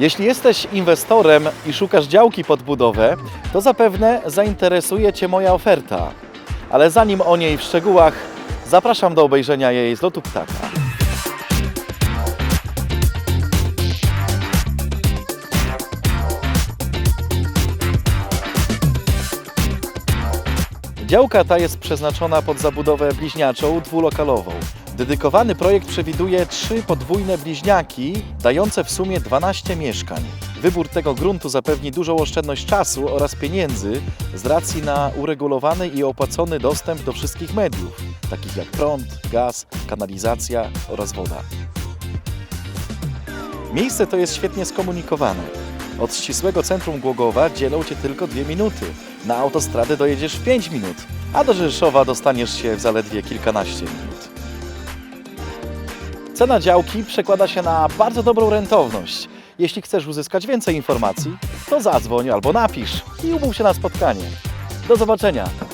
Jeśli jesteś inwestorem i szukasz działki pod budowę, to zapewne zainteresuje Cię moja oferta. Ale zanim o niej w szczegółach, zapraszam do obejrzenia jej z lotu ptaka. Działka ta jest przeznaczona pod zabudowę bliźniaczą dwulokalową. Dedykowany projekt przewiduje trzy podwójne bliźniaki, dające w sumie 12 mieszkań. Wybór tego gruntu zapewni dużą oszczędność czasu oraz pieniędzy z racji na uregulowany i opłacony dostęp do wszystkich mediów, takich jak prąd, gaz, kanalizacja oraz woda. Miejsce to jest świetnie skomunikowane. Od ścisłego centrum Głogowa dzielą Cię tylko dwie minuty. Na autostradę dojedziesz w 5 minut, a do Rzeszowa dostaniesz się w zaledwie kilkanaście minut. Cena działki przekłada się na bardzo dobrą rentowność. Jeśli chcesz uzyskać więcej informacji, to zadzwoń albo napisz i umów się na spotkanie. Do zobaczenia!